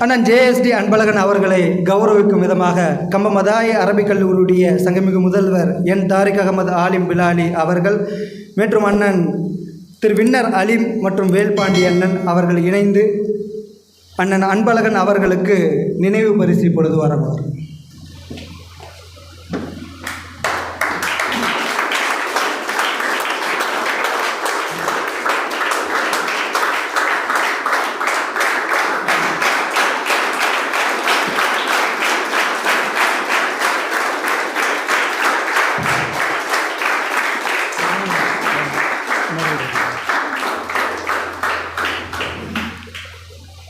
அண்ணன் ஜேஎஸ்டி அன்பழகன் அவர்களை கௌரவிக்கும் விதமாக கம்பமதாய அரபிக் கல்லூரியுடைய சங்கமிகு முதல்வர் என் தாரிக் அகமது ஆலிம் பிலாலி அவர்கள் மற்றும் அண்ணன் திரு வின்னர் அலிம் மற்றும் வேல்பாண்டி அண்ணன் அவர்கள் இணைந்து அண்ணன் அன்பழகன் அவர்களுக்கு நினைவு பரிசு பொழுது வரவார்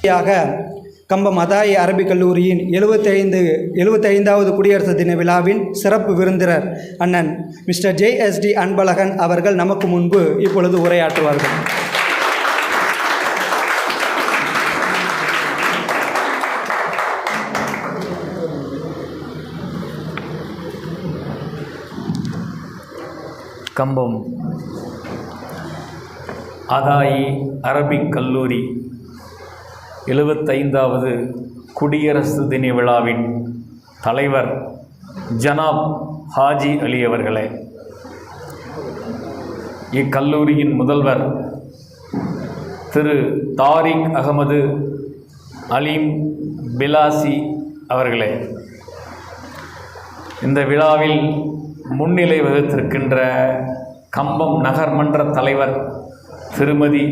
யாக கம்பம் அதாயி அரபிக் கல்லூரியின் எழுபத்தைந்து எழுபத்தைந்தாவது குடியரசு தின விழாவின் சிறப்பு விருந்தினர் அண்ணன் mister J S T Anbazhagan அவர்கள் நமக்கு முன்பு இப்பொழுது உரையாற்றுவார்கள். கம்பம் அதாயி அரபிக் கல்லூரி எழுபத்தைந்தாவது குடியரசு தின விழாவின் தலைவர் ஜனாப் ஹாஜி அலி அவர்களே இக்கல்லூரியின் முதல்வர் திரு தாரிக் அகமது அலீம் பிலாசி அவர்களே இந்த விழாவில் முன்னிலை வகித்திருக்கின்ற கம்பம் நகர்மன்ற தலைவர் திருமதி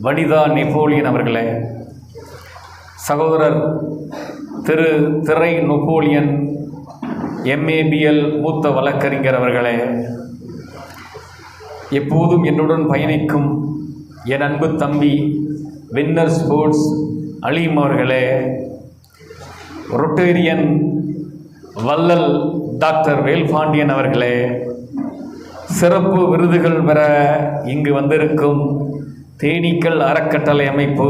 வனிதா நெப்போலியன் அவர்களே சகோதரர் திரு திரை நெப்போலியன் எம்ஏபிஎல் மூத்த வழக்கறிஞர் அவர்களே எப்போதும் என்னுடன் பயணிக்கும் என் அன்பு தம்பி வின்னர் ஸ்போர்ட்ஸ் அலீம் அவர்களே ரொட்டேரியன் வல்லல் டாக்டர் வேல்பாண்டியன் அவர்களே சிறப்பு விருதுகள் பெற இங்கு வந்திருக்கும் தேனீக்கள் அறக்கட்டளை அமைப்பு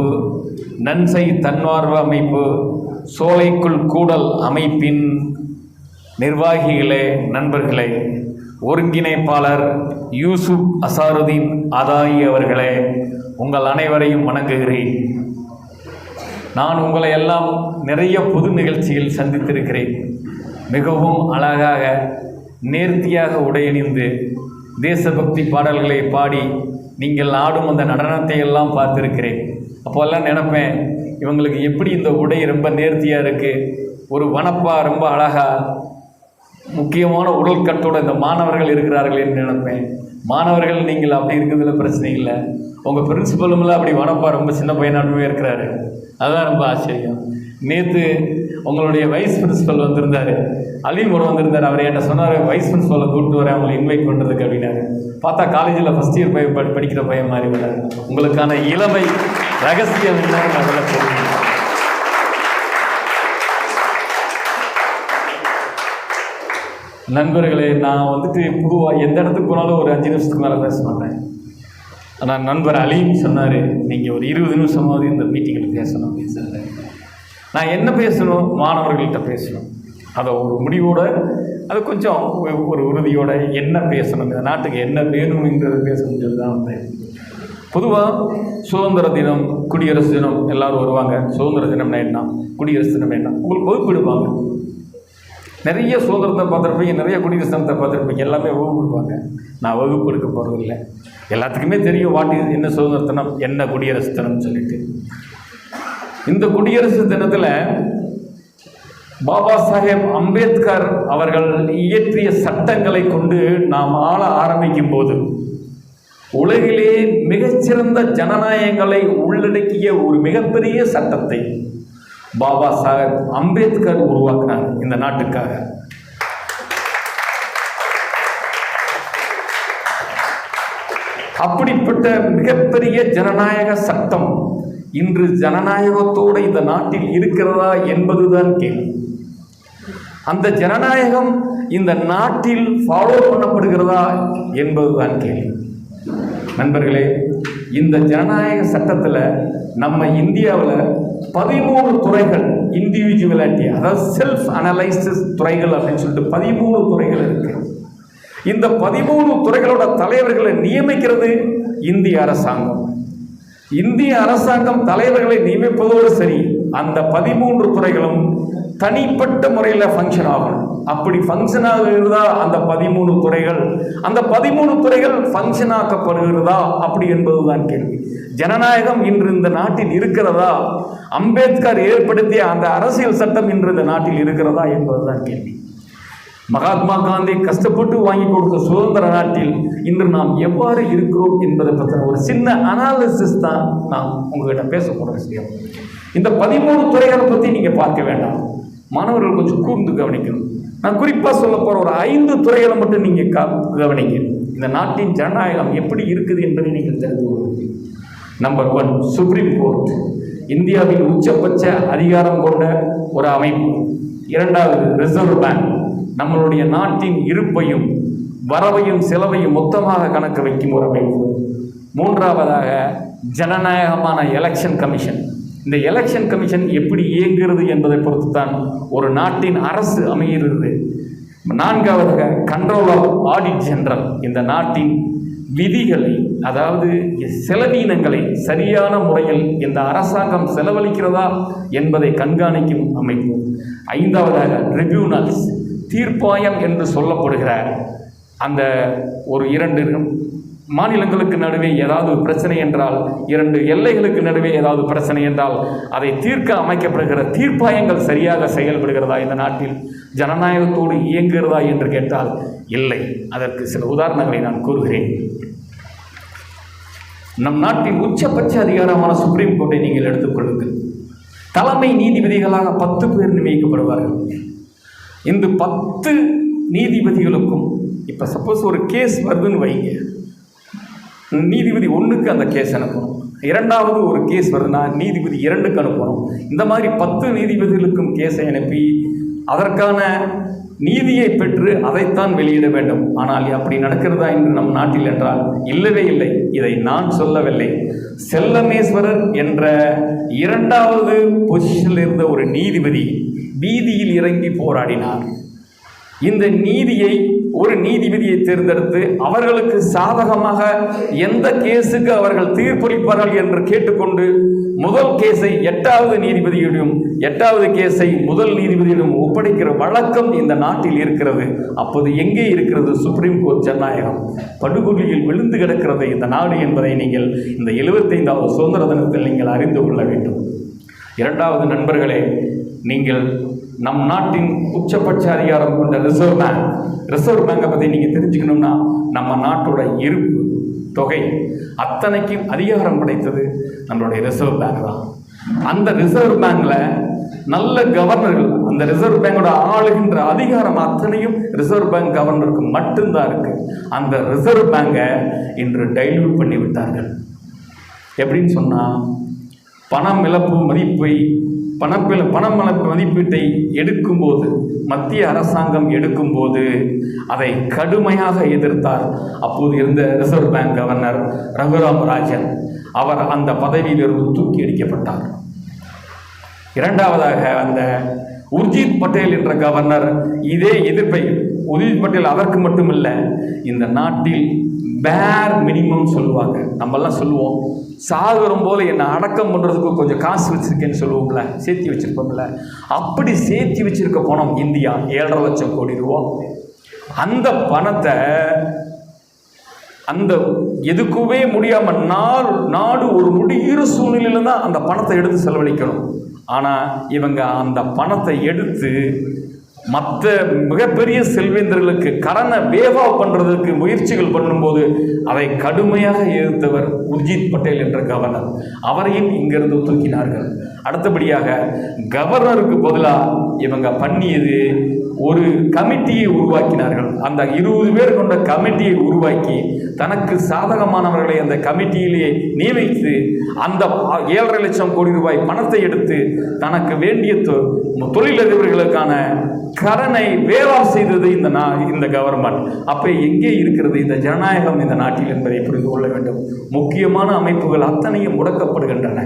நன்சை தன்னார்வ அமைப்பு சோலைக்குள் கூடல் அமைப்பின் நிர்வாகிகளே நண்பர்களே ஒருங்கிணைப்பாளர் யூசுப் அசாருதீன் அதாயி அவர்களே உங்கள் அனைவரையும் வணங்குகிறேன். நான் உங்களை எல்லாம் நிறைய புது நிகழ்ச்சியில் சந்தித்திருக்கிறேன். மிகவும் அழகாக நேர்த்தியாக உடையணிந்து தேசபக்தி பாடல்களை பாடி நீங்கள் ஆடும் அந்த நடனத்தை எல்லாம் பார்த்துருக்கிறேன். அப்போல்லாம் நினப்பேன் இவங்களுக்கு எப்படி இந்த உடை ரொம்ப நேர்த்தியாக இருக்குது ஒரு வனப்பா ரொம்ப அழகாக முக்கியமான உடல் கட்டோட இந்த மாணவர்கள் இருக்கிறார்கள் என்று நினைப்பேன். மாணவர்கள் நீங்கள் அப்படி இருக்கிறதுல பிரச்சனை இல்லை. உங்கள் பிரின்சிபலும்ல அப்படி வனப்பா ரொம்ப சின்ன பையனாகவே இருக்கிறாரு. அதுதான் ரொம்ப ஆச்சரியம். நேற்று உங்களுடைய வைஸ் பிரின்சிபல் வந்திருந்தார். அலீம் கூட வந்திருந்தார். அவர் என்கிட்ட சொன்னார் வைஸ் பிரின்சிபலை கூப்பிட்டு வரேன். அவங்களை இன்வைட் பண்ணுறதுக்கு அப்படின்னாரு. பார்த்தா காலேஜில் ஃபஸ்ட் இயர் பையன் படி- படிக்கிற பையன் மாதிரி வராரு உங்களுக்கான இளமை ரகசியம் என்னன்னு அதில் தெரியும் நண்பர்களே நான் வந்துட்டு பொதுவாக எந்த இடத்துக்கு போனாலும் ஒரு அஞ்சு நிமிஷத்துக்கு மேலே பேச மாட்டேன். ஆனால் நண்பர் அலீம் சொன்னார் நீங்கள் ஒரு இருபது நிமிஷமாவது இந்த மீட்டிங்கில் பேசணும். நான் என்ன பேசணும்? மாணவர்கள்கிட்ட பேசணும். அதை ஒரு முடிவோட அது கொஞ்சம் ஒரு- ஒரு உறுதியோட என்ன பேசணும்? இந்த நாட்டுக்கு என்ன வேணுங்கிறது பேசணுங்கிறது தான் வந்து. பொதுவாக சுதந்திர தினம் குடியரசு தினம் எல்லாரும் வருவாங்க. சுதந்திர தினம்னா என்ன? குடியரசு தினம் என்ன? உங்களுக்கு வகுப்பிடுவாங்க. நிறைய சுதந்திரத்தை பார்த்துருப்பீங்க நிறைய குடியரசு தினத்தை பார்த்துருப்பீங்க. எல்லாமே வகுப்பிடுவாங்க. நான் வகுப்பு எடுக்க போகிறதில்லை எல்லாத்துக்குமே தெரியும் வாட்டி என்ன சுதந்திர தினம் என்ன குடியரசு தினம்னு சொல்லிட்டு. இந்த குடியரசு தினத்தில் பாபா சாஹேப் அம்பேத்கர் அவர்கள் இயற்றிய சட்டங்களை கொண்டு நாம் ஆள ஆரம்பிக்கும் போது உலகிலே மிகச்சிறந்த ஜனநாயகங்களை உள்ளடக்கிய ஒரு மிகப்பெரிய சட்டத்தை பாபா சாஹேப் அம்பேத்கர் உருவாக்கினார் இந்த நாட்டுக்காக. அப்படிப்பட்ட மிகப்பெரிய ஜனநாயக சட்டம் இன்று ஜனநாயகத்தோடு இந்த நாட்டில் இருக்கிறதா என்பதுதான் கேள்வி. அந்த ஜனநாயகம் இந்த நாட்டில் ஃபாலோ பண்ணப்படுகிறதா என்பதுதான் கேள்வி. நண்பர்களே இந்த ஜனநாயக சட்டத்தில் நம்ம இந்தியாவில் பதிமூணு துறைகள் இண்டிவிஜுவலாட்டி அதாவது செல்ஃப் அனலைசிஸ் துறைகள் அப்படின்னு சொல்லிட்டு பதிமூணு துறைகள் இருக்கு. இந்த பதிமூணு துறைகளோட தலைவர்களை நியமிக்கிறது இந்திய அரசாங்கம். இந்திய அரசாங்கம் தலைவர்களை நியமிப்பதோடு சரி அந்த பதிமூன்று துறைகளும் தனிப்பட்ட முறையில் ஃபங்க்ஷன் ஆகணும். அப்படி ஃபங்க்ஷன் ஆகுகிறதா அந்த பதிமூணு துறைகள்? அந்த பதிமூணு துறைகள் ஃபங்க்ஷன் ஆக்கப்படுகிறதா? அப்படி என்பதுதான் கேள்வி. ஜனநாயகம் இன்று இந்த நாட்டில் இருக்கிறதா? அம்பேத்கர் ஏற்படுத்திய அந்த அரசியல் சட்டம் இன்று இந்த நாட்டில் இருக்கிறதா என்பதுதான் கேள்வி. மகாத்மா காந்தி கஷ்டப்பட்டு வாங்கி கொடுத்த சுதந்திர நாட்டில் இன்று நாம் எவ்வாறு இருக்கிறோம் என்பதை பற்றின ஒரு சின்ன அனாலிசிஸ் தான் நான் உங்ககிட்ட பேச போகிற விஷயம். இந்த பதிமூணு துறைகளை பற்றி நீங்கள் பார்க்க வேண்டாம். மாணவர்கள் கொஞ்சம் கூர்ந்து கவனிக்கணும். நான் குறிப்பாக சொல்ல போகிற ஒரு ஐந்து துறைகளை மட்டும் நீங்கள் க கவனிங்க. இந்த நாட்டின் ஜனநாயகம் எப்படி இருக்குது என்பதை நீங்கள் தெரிந்து கொள்ளுங்கள். நம்பர் ஒன் சுப்ரீம் கோர்ட் இந்தியாவின் உச்சபட்ச அதிகாரம் கொண்ட ஒரு அமைப்பு. இரண்டாவது ரிசர்வ் பேங்க் நம்மளுடைய நாட்டின் இருப்பையும் வரவையும் செலவையும் மொத்தமாக கணக்கு வைக்கும் ஒரு அமைப்பு. மூன்றாவதாக ஜனநாயகமான எலெக்ஷன் கமிஷன் இந்த எலெக்ஷன் கமிஷன் எப்படி இயங்குகிறது என்பதை பொறுத்து தான் ஒரு நாட்டின் அரசு அமைகிறது. நான்காவதாக கண்ட்ரோல் ஆஃப் ஆடிட் ஜெனரல் இந்த நாட்டின் விதிகளை அதாவது செலவீனங்களை சரியான முறையில் இந்த அரசாங்கம் செலவழிக்கிறதா என்பதை கண்காணிக்கும் அமைப்பு. ஐந்தாவதாக ட்ரிபியூனல்ஸ் தீர்ப்பாயம் என்று சொல்லப்படுகிற அந்த ஒரு இரண்டு மாநிலங்களுக்கு நடுவே ஏதாவது பிரச்சனை என்றால் இரண்டு எல்லைகளுக்கு நடுவே ஏதாவது பிரச்சனை என்றால் அதை தீர்க்க அமைக்கப்படுகிற தீர்ப்பாயங்கள் சரியாக செயல்படுகிறதா இந்த நாட்டில்? ஜனநாயகத்தோடு இயங்குகிறதா என்று கேட்டால் இல்லை. அதற்கு சில உதாரணங்களை நான் கூறுகிறேன். நம் நாட்டின் உச்சபட்ச அதிகாரமான சுப்ரீம் கோர்ட்டை நீங்கள் எடுத்துக்கொள்ளுங்கள் தலைமை நீதிபதிகளாக பத்து பேர் நியமிக்கப்படுவார்கள். இந்த பத்து நீதிபதிகளுக்கும் இப்போ சப்போஸ் ஒரு கேஸ் வருதுன்னு வைங்க. நீதிபதி ஒன்றுக்கு அந்த கேஸ் அனுப்பணும். இரண்டாவது ஒரு கேஸ் வருதுன்னா நீதிபதி இரண்டுக்கு அனுப்பணும். இந்த மாதிரி பத்து நீதிபதிகளுக்கும் கேஸை அனுப்பி அதற்கான நீதியை பெற்று அதைத்தான் வெளியிட வேண்டும். ஆனால் அப்படி நடக்கிறதா என்று நம் நாட்டில் என்றால் இல்லவே இல்லை. இதை நான் சொல்லவில்லை. செல்லமேஸ்வரர் என்ற இரண்டாவது பொசிஷனில் இருந்த ஒரு நீதிபதி வீதியில் இறங்கி போராடினார். இந்த நீதியை ஒரு நீதிபதியை தேர்ந்தெடுத்து அவர்களுக்கு சாதகமாக எந்த கேஸுக்கு அவர்கள் தீர்ப்பளிப்பார்கள் என்று கேட்டுக்கொண்டு முதல் கேஸை எட்டாவது நீதிபதியிடம் எட்டாவது கேஸை முதல் நீதிபதியிடம் ஒப்படைக்கிற வழக்கம் இந்த நாட்டில் இருக்கிறது. அப்போது எங்கே இருக்கிறது சுப்ரீம் கோர்ட் ஜனநாயகம்? படுகொலியில் விழுந்து கிடக்கிறது இந்த நாடு என்பதை நீங்கள் இந்த எழுபத்தைந்தாவது சுதந்திர தினத்தில் நீங்கள் அறிந்து கொள்ள வேண்டும். இரண்டாவது நண்பர்களே நீங்கள் நம் நாட்டின் உச்சபட்ச அதிகாரம் கொண்ட ரிசர்வ் பேங்க் ரிசர்வ் பேங்கை பற்றி நீங்கள் தெரிஞ்சுக்கணும்னா நம்ம நாட்டோட இருப்பு தொகை அத்தனைக்கும் அதிகாரம் படைத்தது நம்மளுடைய ரிசர்வ் பேங்க் தான். அந்த ரிசர்வ் பேங்கில் நல்ல கவர்னர்கள் அந்த ரிசர்வ் பேங்கோட ஆளுகின்ற அதிகாரம் அத்தனையும் ரிசர்வ் பேங்க் கவர்னருக்கு மட்டும்தான் இருக்கு. அந்த ரிசர்வ் பேங்கை இன்று டைல்யூட் பண்ணி விட்டார்கள் எப்படின்னு சொன்னால் பணம் இழப்பு மதிப்பை பணப்பில பணம் மதிப்பீட்டை எடுக்கும்போது மத்திய அரசாங்கம் எடுக்கும்போது அதை கடுமையாக எதிர்த்தார். அப்போது இருந்த reserve bank governor Raghuram Rajan அவர் அந்த பதவியிலிருந்து தூக்கி அடிக்கப்பட்டார். இரண்டாவதாக அந்த உர்ஜித் பட்டேல் என்ற கவர்னர் இதே எதிர்ப்பை உர்ஜித் பட்டேல் அதற்கு மட்டுமில்லை இந்த நாட்டில் பேர் மினிமம் சொல்லுவாங்க. நம்மெல்லாம் சொல்லுவோம் சாகுறம் போல என்னை அடக்கம் பண்ணுறதுக்கு கொஞ்சம் காசு வச்சுருக்கேன்னு சொல்லுவோம்ல சேர்த்தி வச்சுருப்போம்ல. அப்படி சேர்த்தி வச்சுருக்க பணம் இந்தியா ஏழரை லட்சம் கோடி ரூபா. அந்த பணத்தை அந்த எதுக்குமே முடியாமல் நாடு நாடு ஒரு முடிகிற சூழ்நிலையில தான் அந்த பணத்தை எடுத்து செலவழிக்கணும். ஆனால் இவங்க அந்த பணத்தை எடுத்து மற்ற மிகப்பெரிய செல்வேந்தர்களுக்கு கடனை வேவா பண்ணுறதுக்கு முயற்சிகள் பண்ணும்போது அதை கடுமையாக எதிர்த்தவர் உர்ஜித் பட்டேல் என்ற கவர்னர் அவரையும் இங்கிருந்து தூக்கினார்கள். அடுத்தபடியாக கவர்னருக்கு பதிலாக இவங்க பண்ணியது ஒரு கமிட்டியை உருவாக்கினார்கள். அந்த இருபது பேர் கொண்ட கமிட்டியை உருவாக்கி தனக்கு சாதகமானவர்களை அந்த கமிட்டியிலே நியமித்து அந்த ஏழரை லட்சம் கோடி ரூபாய் பணத்தை எடுத்து தனக்கு வேண்டிய தொ- தொழிலதிபர்களுக்கான கடனை வேவா செய்தது இந்த நா இந்த கவர்மெண்ட் அப்போ எங்கே இருக்கிறது இந்த ஜனநாயகம் இந்த நாட்டில் என்பதை புரிந்து கொள்ள வேண்டும். முக்கியமான அமைப்புகள் அத்தனையும் முடக்கப்படுகின்றன.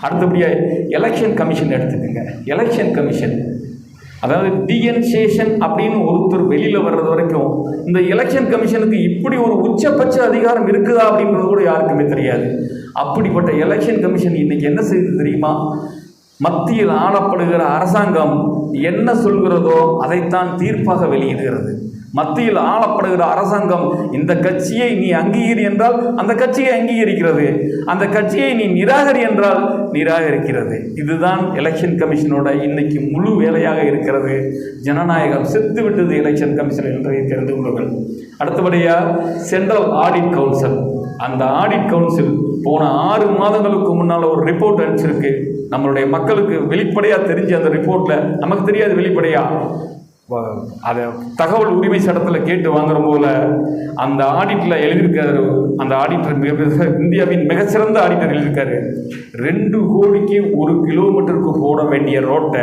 அடுத்தபடியாக எலெக்ஷன் கமிஷன் எடுத்துக்கோங்க. எலெக்ஷன் கமிஷன் அதாவது டிஎன் சேஷன் அப்படின்னு ஒருத்தர் வெளியில் வர்றது வரைக்கும் இந்த எலெக்ஷன் கமிஷனுக்கு இப்படி ஒரு உச்சபட்ச அதிகாரம் இருக்குதா அப்படின்றது கூட யாருக்குமே தெரியாது. அப்படிப்பட்ட எலெக்ஷன் கமிஷன் இன்னைக்கு என்ன செய்யுது தெரியுமா? மத்தியில் ஆளப்படுகிற அரசாங்கம் என்ன சொல்கிறதோ அதைத்தான் தீர்ப்பாக வெளியிடுகிறது. மத்தியில் ஆளப்படுகிற அரசாங்கம் இந்த கட்சியை நீ அங்கீகரி என்றால் அந்த கட்சியை அங்கீகரிக்கிறது. அந்த கட்சியை நீ நிராகரி என்றால் நிராகரிக்கிறது. இதுதான் எலெக்ஷன் கமிஷனோட இன்னைக்கு முழு வேலையாக இருக்கிறது. ஜனநாயகம் செத்து விட்டது எலெக்ஷன் கமிஷன் என்பதை தெரிந்து கொள்ளுங்கள் அடுத்தபடியாக சென்ட்ரல் ஆடிட் கவுன்சில் அந்த ஆடிட் கவுன்சில் போன ஆறு மாதங்களுக்கு முன்னால் ஒரு ரிப்போர்ட் அனுப்பிச்சிருக்கு. நம்மளுடைய மக்களுக்கு வெளிப்படையாக தெரிஞ்ச அந்த ரிப்போர்ட்டில் நமக்கு தெரியாது வெளிப்படையாக அதை தகவல் உரிமை சட்டத்தில் கேட்டு வாங்குற போல அந்த ஆடிட்டில் எழுதியிருக்காரு அந்த ஆடிட்டர் மிக இந்தியாவின் மிகச்சிறந்த ஆடிட்டர் இருக்கார். ரெண்டு கோடிக்கு ஒரு கிலோமீட்டருக்கு போட வேண்டிய ரோட்டை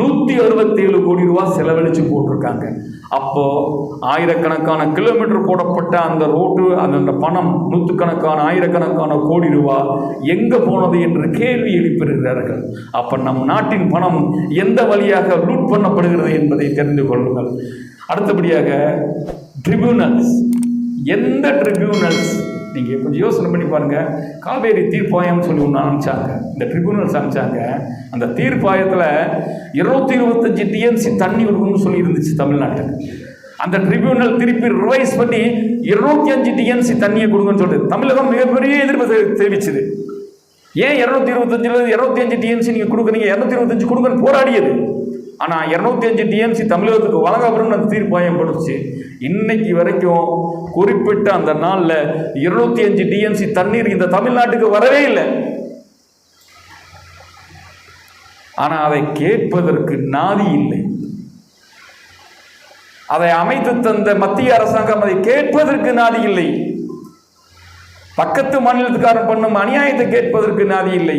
நூற்றி அறுபத்தேழு கோடி ரூபா செலவழித்து போட்டிருக்காங்க. அப்போது ஆயிரக்கணக்கான கிலோமீட்டர் போடப்பட்ட அந்த ரோட்டு அந்த அந்த பணம் நூற்றுக்கணக்கான ஆயிரக்கணக்கான கோடி ரூபா எங்கே போனது என்று கேள்வி எழுப்பியிருக்கிறார்கள். அப்போ நம் நாட்டின் பணம் எந்த வழியாக லூட் பண்ணப்படுகிறது என்பதை தெரிந்து கொள்ளுங்கள். அடுத்தபடியாக ட்ரிபியூனல்ஸ் எந்த ட்ரிபியூனல்ஸ் நீங்கள் கொஞ்சம் யோசனை பண்ணி பாருங்கள் காவேரி தீர்ப்பாயம்னு சொல்லி ஒன்று அனுப்பிச்சாங்க. இந்த ட்ரிபியூனல்ஸ் அனுப்பிச்சாங்க. அந்த தீர்ப்பாயத்தில் இருநூத்தி இருபத்தஞ்சி டிஎன்சி தண்ணி கொடுக்கணும்னு சொல்லி இருந்துச்சு தமிழ்நாட்டுக்கு. அந்த ட்ரிபியூனல் திருப்பி ரிவைஸ் பண்ணி இருநூத்தி அஞ்சு டிஎன்சி தண்ணியை கொடுங்கன்னு சொல்லிட்டு தமிழகம் மிகப்பெரிய எதிர்ப்பு தெரி- தெரிவிச்சது. ஏன் இரநூத்தி இருபத்தஞ்சில் இருபத்தி அஞ்சு டிஎன்சி நீங்கள் கொடுக்குறீங்க? இரநூத்தி இருபத்தஞ்சு கொடுங்கன்னு போராடியது. ஆனால் இரநூத்தி அஞ்சு டிஎன்சி தமிழகத்துக்கு வழங்கப்படும் அந்த தீர்ப்பாயம் படுச்சு இன்னைக்கு வரைக்கும் குறிப்பிட்ட அந்த நாளில் இருநூத்தி அஞ்சு டிஎன்சி தண்ணீர் இந்த தமிழ்நாட்டுக்கு வரவே இல்லை. ஆனால் அதை கேட்பதற்கு நாதி இல்லை. அதை அமைத்து தந்த மத்திய அரசாங்கம் அதை கேட்பதற்கு நாதி இல்லை. பக்கத்து மாநிலத்துக்காரன் பண்ணும் அநியாயத்தை கேட்பதற்கு நாதி இல்லை.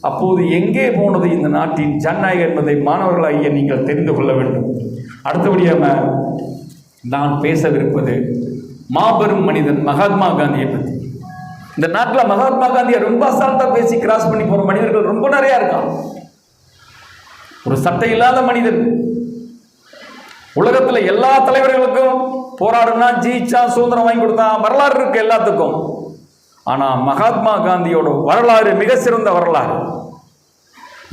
அப்போது எங்கே போனது இந்த நாட்டின் ஜனநாயகம் என்பதை மாணவர்களாகிய நீங்கள் தெரிந்து கொள்ள வேண்டும். அடுத்தபடியாக நான் பேசவிருப்பது மாபெரும் மனிதன் மகாத்மா காந்தியை பற்றி இந்த நாட்டில் மகாத்மா காந்தியை ரொம்ப அசால்ட்டாக பேசி கிராஸ் பண்ணி போகிற மனிதர்கள் ரொம்ப நிறையா இருக்கான் ஒரு சட்டை இல்லாத மனிதன். உலகத்தில் எல்லா தலைவர்களுக்கும் போராடுனா ஜீச்சா சுதந்திரம் வாங்கி கொடுத்தான் வரலாறு இருக்கு எல்லாத்துக்கும். ஆனால் மகாத்மா காந்தியோட வரலாறு மிக சிறந்த வரலாறு.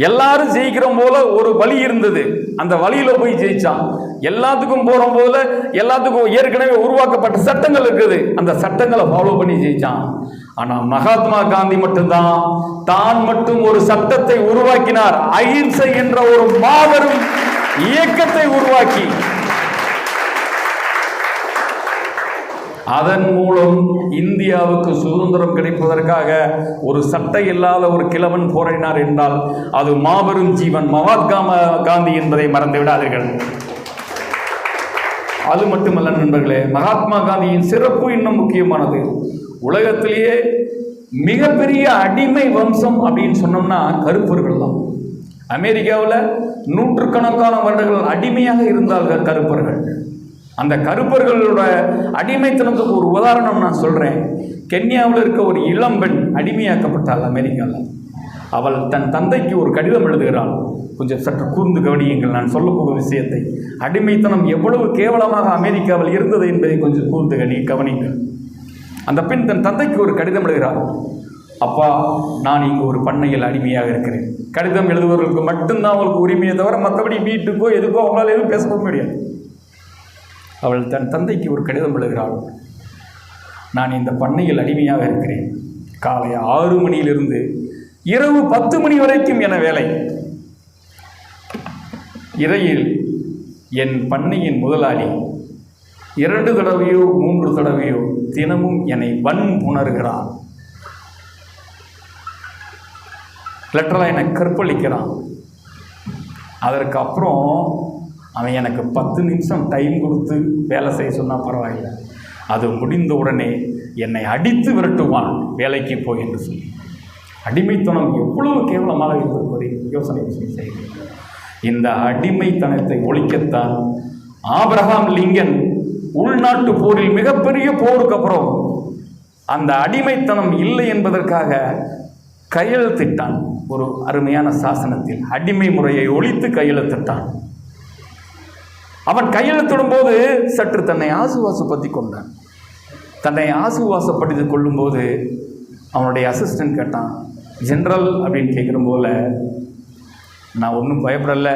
எல்லாரும் ஜெயிக்கிற போல ஒரு வழி இருந்தது. அந்த வழியில போய் ஜெயிச்சான். எல்லாத்துக்கும் போற போல எல்லாத்துக்கும் ஏற்கனவே உருவாக்கப்பட்ட சட்டங்கள் இருக்குது. அந்த சட்டங்களை ஃபாலோ பண்ணி ஜெயிச்சான். ஆனா மகாத்மா காந்தி மட்டும்தான். தான் மட்டும் ஒரு சட்டத்தை உருவாக்கினார். அகிம்சை என்ற ஒரு மாபெரும் இயக்கத்தை உருவாக்கி. அதன் மூலம் இந்தியாவுக்கு சுதந்திரம் கிடைப்பதற்காக ஒரு சட்டை இல்லாத ஒரு கிழவன் போராடினார் என்றால் அது மாபெரும் ஜீவன் மகாத்மா காந்தி என்பதை மறந்துவிடாதீர்கள். அது மட்டுமல்ல நண்பர்களே மகாத்மா காந்தியின் சிறப்பு இன்னும் முக்கியமானது. உலகத்திலேயே மிகப்பெரிய அடிமை வம்சம் அப்படின்னு சொன்னோம்னா கருப்பர்கள் தான். அமெரிக்காவில் நூற்றுக்கணக்கான வருடங்கள் அடிமையாக இருந்தார்கள் கருப்பர்கள். அந்த கருப்பர்களோட அடிமைத்தனத்துக்கு ஒரு உதாரணம் நான் சொல்கிறேன் கென்யாவில் இருக்க ஒரு இளம்பெண் அடிமையாக்கப்பட்டாள் அமெரிக்காவில் அவள் தன் தந்தைக்கு ஒரு கடிதம் எழுதுகிறாள். கொஞ்சம் சற்று கூர்ந்து கவனியுங்கள் நான் சொல்லப்போகும் விஷயத்தை. அடிமைத்தனம் எவ்வளவு கேவலமாக அமெரிக்காவில் இருந்தது என்பதை கொஞ்சம் கூர்ந்து கணி கவனிங்கள் அந்த பெண் தன் தந்தைக்கு ஒரு கடிதம் எழுதுகிறாள். அப்பா நான் இங்கு ஒரு பண்ணையில் அடிமையாக இருக்கிறேன். கடிதம் எழுதுபவர்களுக்கு மட்டும்தான் அவங்களுக்கு உரிமையை தவிர மற்றபடி வீட்டுக்கோ எதுக்கோ அவங்களால எதுவும் பேச முடியாது. அவள் தன் தந்தைக்கு ஒரு கடிதம் எழுதுகிறாள். நான் இந்த பண்ணையில் அடிமையாக இருக்கிறேன். காலை ஆறு மணியிலிருந்து இரவு பத்து மணி வரைக்கும் என வேலை. இறையில் என் பண்ணையின் முதலாளி இரண்டு தடவையோ மூன்று தடவையோ தினமும் என்னை வன் புணர்கிறான் லெட்டராக என்னை கற்பழிக்கிறான். அதற்கு அப்புறம் அவன் எனக்கு பத்து நிமிஷம் டைம் கொடுத்து வேலை செய்ய சொன்னால் பரவாயில்லை. அது முடிந்த உடனே என்னை அடித்து விரட்டுவான். வேலைக்கு போய் என்று சொல்லி. அடிமைத்தனம் எவ்வளவு கேவலமாக இருந்திருப்பதை யோசனை செய்கிறேன் இந்த அடிமைத்தனத்தை ஒழிக்கத்தான் ஆபிரகாம் லிங்கன் உள்நாட்டு போரில் மிகப்பெரிய போருக்கு அப்புறம் அந்த அடிமைத்தனம் இல்லை என்பதற்காக கையெழுத்திட்டான். ஒரு அருமையான சாசனத்தில் அடிமை முறையை ஒழித்து கையெழுத்திட்டான். அவன் கையெழுத்திடும் போது சற்று தன்னை ஆசுவாசப்படுத்தி கொண்டான் தன்னை ஆசுவாசப்படுத்தி கொள்ளும்போது அவனுடைய அசிஸ்டன்ட் கேட்டான் ஜென்ரல் அப்படின்னு கேட்குற போல நான் ஒன்றும் பயப்படலை.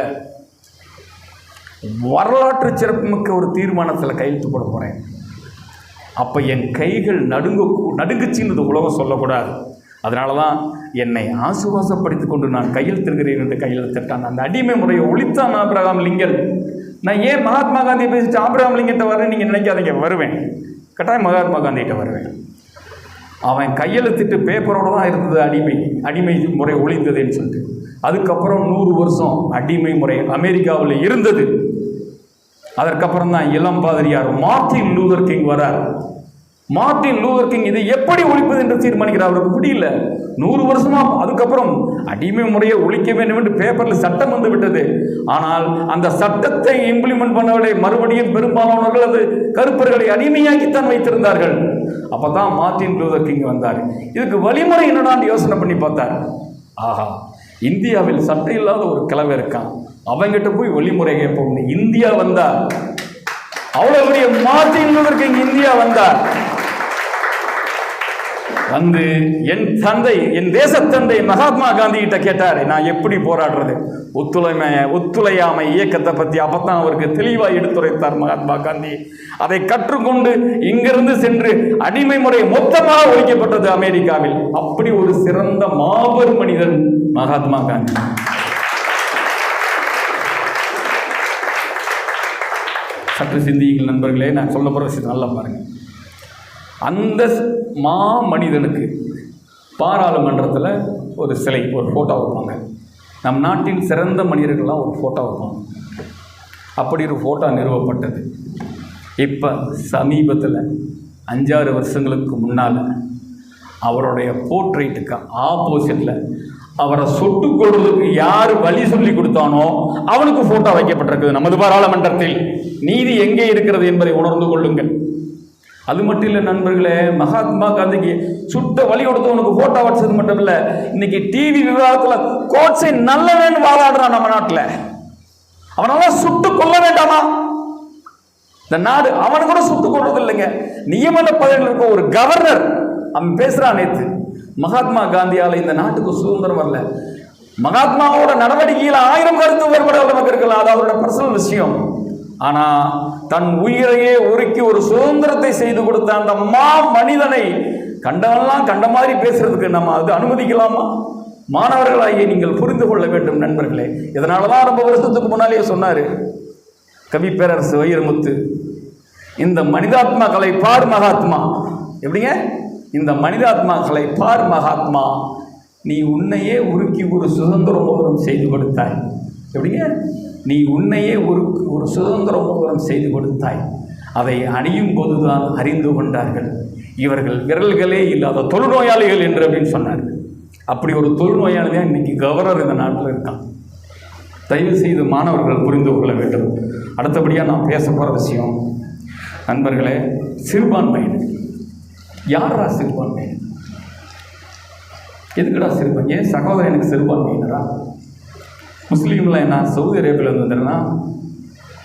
வரலாற்று சிறப்புமிக்க ஒரு தீர்மானத்தில் கையெழுத்து போட போகிறேன் அப்போ என் கைகள் நடுங்க நடுங்குச்சின்னு உலகம் சொல்லக்கூடாது. அதனால தான் என்னை ஆசுவாசப்படுத்தி கொண்டு நான் கையெழுத்திருக்கிறேன் என்று கையெழுத்திட்டான் அந்த அடிமை முறையை ஒழித்தான் அப்ரகாம் லிங்கன். நான் ஏன் மகாத்மா காந்தி பேசிட்டு ஆபிரகாம் லிங்கத்தை வரேன் நீங்கள் நினைக்காதீங்க வருவேன். கட்டாயம் மகாத்மா காந்திகிட்ட வருவேன். அவன் கையெழுத்திட்டு பேப்பரோடு தான் இருந்தது அடிமை. அடிமை முறை ஒழிந்ததுன்னு சொல்லிட்டு. அதுக்கப்புறம் நூறு வருஷம் அடிமை முறை அமெரிக்காவில் இருந்தது. அதற்கப்புறம் தான் இளம் பாதிரியார் மார்ட்டின் லூதர் கிங் வரார் மார்ட்டின் லூவர் கிங் இதை எப்படி ஒழிப்பது என்று தீர்மானிக்கிறார்? அவருக்கு முடியல. நூறு வருஷமா அதுக்கப்புறம் அடிமை முறையை ஒழிக்க வேண்டும் என்று பேப்பரில் சட்டம் வந்து விட்டது. ஆனால் அந்த சட்டத்தை இம்ப்ளிமெண்ட் பண்ணவில்லை மறுபடியும் பெரும்பாலானவர்கள் அது கருப்பர்களை அடிமையாக்கித்தான் வைத்திருந்தார்கள். அப்பதான் மார்ட்டின் லூதர் கிங் வந்தார். இதுக்கு வழிமுறை என்னடான்னு யோசனை பண்ணி பார்த்தார். ஆஹா இந்தியாவில் சட்டம் இல்லாத ஒரு கிழமை இருக்கான் அவங்கிட்ட போய் வழிமுறை கேட்போம் இந்தியா வந்தார் அவ்வளவு பெரிய மார்ட்டின் லூதர் கிங் இந்தியா வந்தார் வந்து என் தந்தை என் தேசத்தந்தை மகாத்மா காந்தி கிட்ட கேட்டார் நான் எப்படி போராடுறது? ஒத்துழைமை ஒத்துழையாமை இயக்கத்தை பற்றி அப்பத்தான் அவருக்கு தெளிவாக எடுத்துரைத்தார் மகாத்மா காந்தி. அதை கற்றுக்கொண்டு இங்கிருந்து சென்று அடிமை முறை மொத்தமாக ஒழிக்கப்பட்டது அமெரிக்காவில். அப்படி ஒரு சிறந்த மாபெரும் மனிதன் மகாத்மா காந்தி. சற்று சிந்தியுங்கள் நண்பர்களே நான் சொல்ல போகிற விஷயத்தை நல்லா பாருங்கள். அந்த மா மனிதனுக்கு. பாராளுமன்றத்தில் ஒரு சிலை ஒரு ஃபோட்டோ வைப்பாங்க. நம் நாட்டின் சிறந்த மனிதர்கள்லாம் ஒரு ஃபோட்டோ வைப்பாங்க. அப்படி ஒரு ஃபோட்டோ நிறுவப்பட்டது. இப்போ சமீபத்தில் அஞ்சாறு வருஷங்களுக்கு முன்னால் அவருடைய போர்ட்ரேட்டுக்கு ஆப்போசிட்டில் அவரை சுட்டு கொள்வதற்கு யார் வழி சொல்லி கொடுத்தானோ அவனுக்கு ஃபோட்டோ வைக்கப்பட்டிருக்குது நமது பாராளுமன்றத்தில். நீதி எங்கே இருக்கிறது என்பதை உணர்ந்து கொள்ளுங்கள். அது மட்டும் இல்லை நண்பர்களே மகாத்மா காந்திக்கு சுட்ட வழி கொடுத்து உனக்கு ஃபோட்டோ வச்சது மட்டும் இல்லை. இன்னைக்கு டிவி விவாதத்தில் கோட்ஸை நல்லவன் வாழாடுறான் நம்ம நாட்டில். அவனெல்லாம் சுட்டு கொல்ல வேண்டாமா? இந்த நாடு அவனை கூட சுட்டு கொள்றது இல்லைங்க. நியமன பதவியில் இருக்க ஒரு கவர்னர் அவன் பேசுறான் நேத்து. மகாத்மா காந்தியால் இந்த நாட்டுக்கு சுதந்திரம் வரல. மகாத்மாவோட நடவடிக்கையில் ஆயிரம் கருத்து வேறுபாடுகள் நமக்கு இருக்கலாம் அது அவரோட பர்சனல் விஷயம். ஆனா தன் உயிரையே உருக்கி ஒரு சுதந்திரத்தை செய்து கொடுத்த அந்த மா மனிதனை கண்டவெல்லாம் கண்ட மாதிரி பேசுறதுக்கு நம்ம அது அனுமதிக்கலாமா? மாணவர்களாகிய நீங்கள் புரிந்து கொள்ள வேண்டும் நண்பர்களே. இதனால தான் ரொம்ப வருஷத்துக்கு முன்னாலேயே சொன்னாரு. கவி பேரரசு வைரமுத்து இந்த மனிதாத்மாக்களை பார் மகாத்மா. எப்படிங்க? இந்த மனிதாத்மாக்களை பார் மகாத்மா நீ உன்னையே உருக்கி ஒரு சுதந்திர மோதிரம் செய்து கொடுத்தாய். எப்படிங்க? நீ உன்னையே ஒரு ஒரு சுதந்திர மோதிரம் செய்து கொடுத்தாய். அதை அணியும் போதுதான் அறிந்து கொண்டார்கள். இவர்கள் விரல்களே இல்லாத தொழுநோயாளிகள் என்று அப்படின்னு சொன்னார். அப்படி ஒரு தொழுநோயாளி தான் இன்னைக்கு கவர்னர் இந்த நாட்டில் இருக்கான். தயவு செய்து மாணவர்கள் புரிந்து கொள்ள வேண்டும். அடுத்தபடியாக நான் பேச போகிற விஷயம் நண்பர்களே சிறுபான்மையினர் யாரா சிறுபான்மையினர் எதுக்குடா சிறுபான் ஏன் சகோதரன் எனக்கு சிறுபான்மையினரா? முஸ்லீம்லாம் என்ன? சவுதி அரேபியாவிலேருந்து வந்துடுறா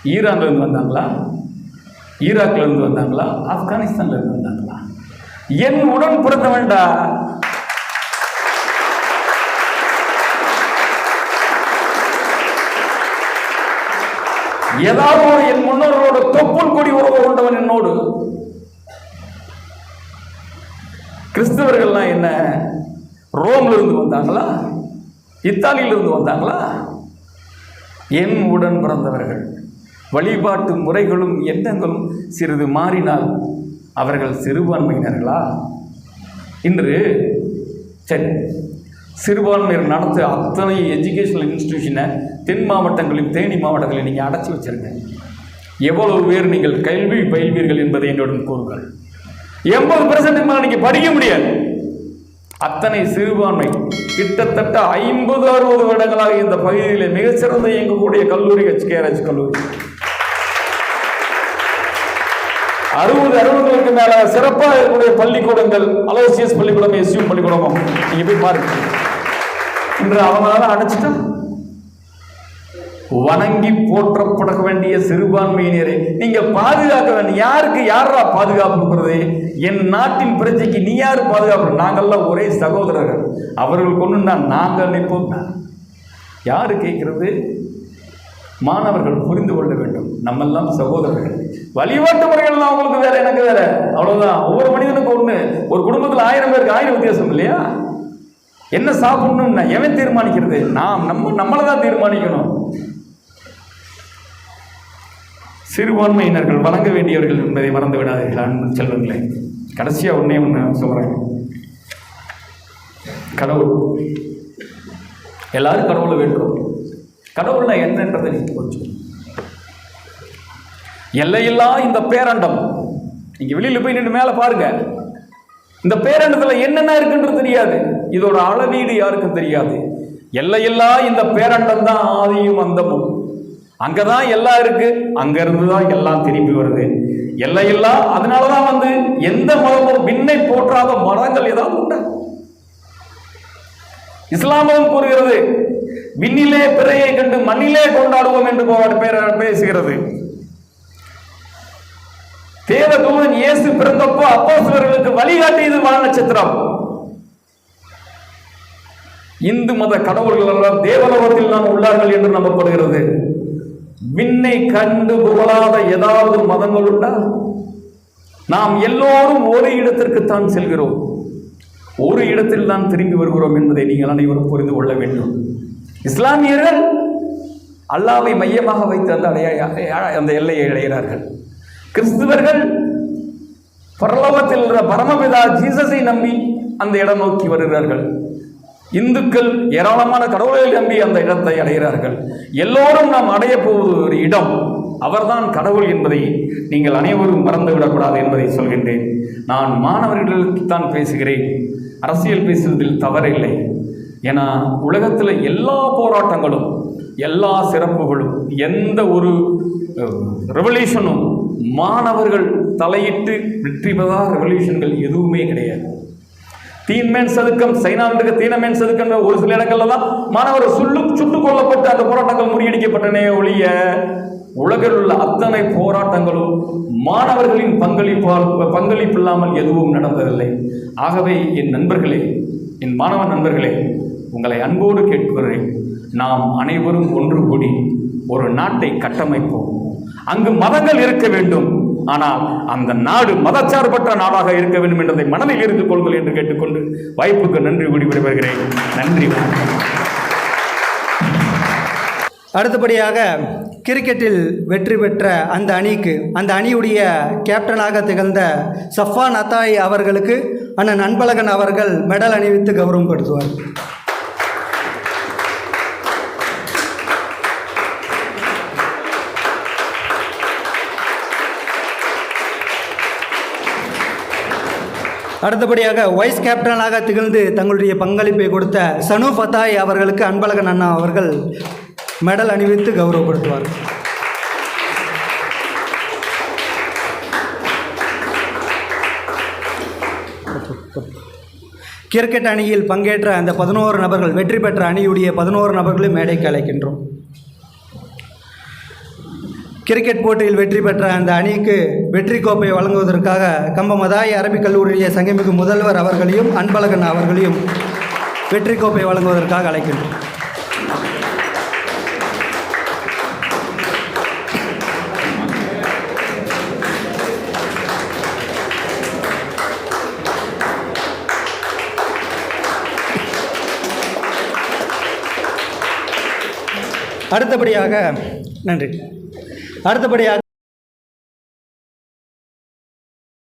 ஈரான்லேருந்து வந்தாங்களா? ஈராக்லேருந்து வந்தாங்களா? ஆப்கானிஸ்தான்லேருந்து வந்தாங்களா? என் உடன் பிறந்தவன்டா ஏதாவது ஒரு என் முன்னோர்களோட தொப்புள் கொடி உறவு கொண்டவன் என்னோடு. கிறிஸ்தவர்கள்லாம் என்ன? ரோம்ல இருந்து வந்தாங்களா? இத்தாலியில இருந்து வந்தாங்களா? என் உடன் பிறந்தவர்கள். வழிபாட்டு முறைகளும் எண்ணங்களும் சிறிது மாறினால் அவர்கள் சிறுபான்மையினர்களா? இன்று சரி சிறுபான்மையர் நடத்த அத்தனை எஜுகேஷனல் இன்ஸ்டிடியூஷனை தென் மாவட்டங்களில் தேனி மாவட்டங்களில் நீங்கள் அடைச்சி வச்சுருங்க. எவ்வளவு பேர் நீங்கள் கல்வி பயில்வீர்கள் என்பதை என்னுடன் கூறுங்கள். எண்பது பெர்சன்ட் மேலே நீங்கள் படிக்க முடியாது. அத்தனை சிறுபான்மை கிட்டத்தட்ட ஐம்பது அறுபது வருடங்களாக இந்த பகுதியில் மிகச்சிறந்த இயங்கக்கூடிய கல்லூரி ஹெச்கேஆர்ஹெச் கல்லூரி. அறுபது அறுபதுகளுக்கு மேல சிறப்பாக இருக்கக்கூடிய பள்ளிக்கூடங்கள் அலோசியஸ் பள்ளிக்கூடம் எஸ்யூ பள்ளிக்கூடமும். நீங்க போய் பாருங்க. இன்று அவங்களால அடைச்சிட்டா? வணங்கி போற்றப்பட வேண்டிய சிறுபான்மையினரை நீங்க பாதுகாக்க வேண்டிய யாருக்கு யாரா பாதுகாப்பு என் நாட்டின் பிரஜைக்கு நீ யாரு பாதுகாப்பு நாங்கள்லாம் ஒரே சகோதரர்கள். அவர்கள் கொண்டு நாங்கள் நிற்போம். யார் கேட்கிறது? மாணவர்கள் புரிந்து கொள்ள வேண்டும். நம்மெல்லாம் சகோதரர்கள். வழிபாட்டு முறைகள் அவங்களுக்கு வேற எனக்கு வேற. அவ்வளவுதான். ஒவ்வொரு மனிதனுக்கும் ஒண்ணு. ஒரு குடும்பத்தில் ஆயிரம் பேருக்கு ஆயிரம் வித்தியாசம் இல்லையா? என்ன சாப்பிடணும்னா எவன் தீர்மானிக்கிறது? நாம் நம்ம நம்மளை தான் தீர்மானிக்கணும். சிறுபான்மையினர்கள் வழங்க வேண்டியவர்கள் என்பதை மறந்து விடாதீர்கள் அன்பு செல்வங்களே. கடைசியாக ஒன்றே ஒன்று சொல்கிறேன் கடவுள். எல்லாரும் கடவுளை வேண்டும் கடவுள்னா என்னன்றதை நீங்கள் கொஞ்சம் எல்லையில்லா இந்த பேரண்டம். நீங்கள் வெளியில் போய் நின்று மேலே பாருங்க. இந்த பேரண்டத்தில் என்னென்ன இருக்குன்றது தெரியாது. இதோட அளவீடு யாருக்கும் தெரியாது. எல்லையில்லா இந்த பேரண்டம் தான் ஆதியும் அந்தமும். அங்கதான் எல்லாம் இருக்கு. அங்கேருந்து தான் எல்லாம் திரும்பி வருது. எல்லையில்லா அதனாலதான் வந்து எந்த மதமும் விண்ணை போற்றாத மதங்கள் ஏதாவது உண்டா. இஸ்லாமும் கூறுகிறது விண்ணிலே பிறையை கண்டு மண்ணிலே கொண்டாடுவோம் என்று போராட பேசுகிறது. தேவதூதன் இயேசு பிறந்தப்போ அப்போஸ்தலர்களுக்கு வழிகாட்டியது வான நட்சத்திரம். இந்து மத கடவுள்கள் எல்லாம் தேவலோகத்தில் தான் உள்ளார்கள் என்று நம்பப்படுகிறது. விண்ணை கண்டு புகழாத ஏதாவது மதங்கள் உண்டா? நாம் எல்லோரும் ஒரு இடத்திற்குத்தான் செல்கிறோம். ஒரு இடத்தில் தான் திரும்பி வருகிறோம் என்பதை நீங்கள் அனைவரும் புரிந்து கொள்ள வேண்டும். இஸ்லாமியர்கள் அல்லாவை மையமாக வைத்து அந்த அடைய அந்த எல்லையை அடைகிறார்கள். கிறிஸ்துவர்கள் பரலோகத்தில் உள்ள பரமபிதா ஜீசஸை நம்பி அந்த இடம் நோக்கி வருகிறார்கள். இந்துக்கள் ஏராளமான கடவுளை நம்பி அந்த இடத்தை அடைகிறார்கள். எல்லோரும் நாம் அடைய போவது ஒரு இடம். அவர்தான் கடவுள் என்பதை நீங்கள் அனைவரும் மறந்துவிடக்கூடாது என்பதை சொல்கின்றேன். நான் மாணவர்களுக்கு தான் பேசுகிறேன். அரசியல் பேசுவதில் தவறில்லை ஏன்னா உலகத்தில் எல்லா போராட்டங்களும் எல்லா சிறப்புகளும் எந்த ஒரு ரெவல்யூஷனும் மாணவர்கள் தலையிட்டு வெற்றி பெறாத ரெவல்யூஷன்கள் எதுவுமே கிடையாது. தீன்மேன் சதுக்கம் சைனாவிற்கு தீனமேன் சதுக்கம் ஒரு சில இடங்கள்ல தான் மாணவர் சுள்ளு சுட்டுக் கொல்லப்பட்டு அந்த போராட்டங்கள் முறியடிக்கப்பட்டனே ஒழிய உலகில் உள்ள அத்தனை போராட்டங்களும் மாணவர்களின் பங்களிப்பால் பங்களிப்பு இல்லாமல் எதுவும் நடந்ததில்லை. ஆகவே என் நண்பர்களே என் மாணவ நண்பர்களே உங்களை அன்போடு கேட்கிறேன் நாம் அனைவரும் ஒன்று கூடி ஒரு நாட்டை கட்டமைப்போம். அங்கு மதங்கள் இருக்க வேண்டும். ஆனால் அந்த நாடு மதச்சார்பற்ற நாடாக இருக்க வேண்டும் என்றதை மனதில் இருந்து கொள்ளுங்கள் என்று கேட்டுக்கொண்டு வாய்ப்புக்கு நன்றி கூடி விடைபெறுகிறேன். நன்றி அடுத்தபடியாக கிரிக்கெட்டில் வெற்றி பெற்ற அந்த அணிக்கு அந்த அணியுடைய கேப்டனாக திகழ்ந்த சஃபான் அத்தாய் அவர்களுக்கு அண்ணன் அன்பழகன் அவர்கள் மெடல் அணிவித்து கௌரவப்படுத்துவார். அடுத்தபடியாக வைஸ் கேப்டனாக திகழ்ந்து தங்களுடைய பங்களிப்பை கொடுத்த சனு ஃபத்தாய் அவர்களுக்கு அன்பழகன் அண்ணா அவர்கள் மெடல் அணிவித்து கௌரவப்படுத்துவார். கிரிக்கெட் அணியில் பங்கேற்ற அந்த பதினோரு நபர்கள் வெற்றி பெற்ற அணியுடைய பதினோரு நபர்களும் மேடைக்கு அழைக்கின்றோம். கிரிக்கெட் போட்டியில் வெற்றி பெற்ற அந்த அணிக்கு வெற்றி கோப்பை வழங்குவதற்காக கம்பமதாய் அரபிக் கல்லூரியை சங்கமிக்கும் முதல்வர் அவர்களையும் அன்பழகன் அவர்களையும் வெற்றி கோப்பை வழங்குவதற்காக அழைக்கின்றோம். அடுத்தபடியாக நன்றி. அடுத்தபடியாக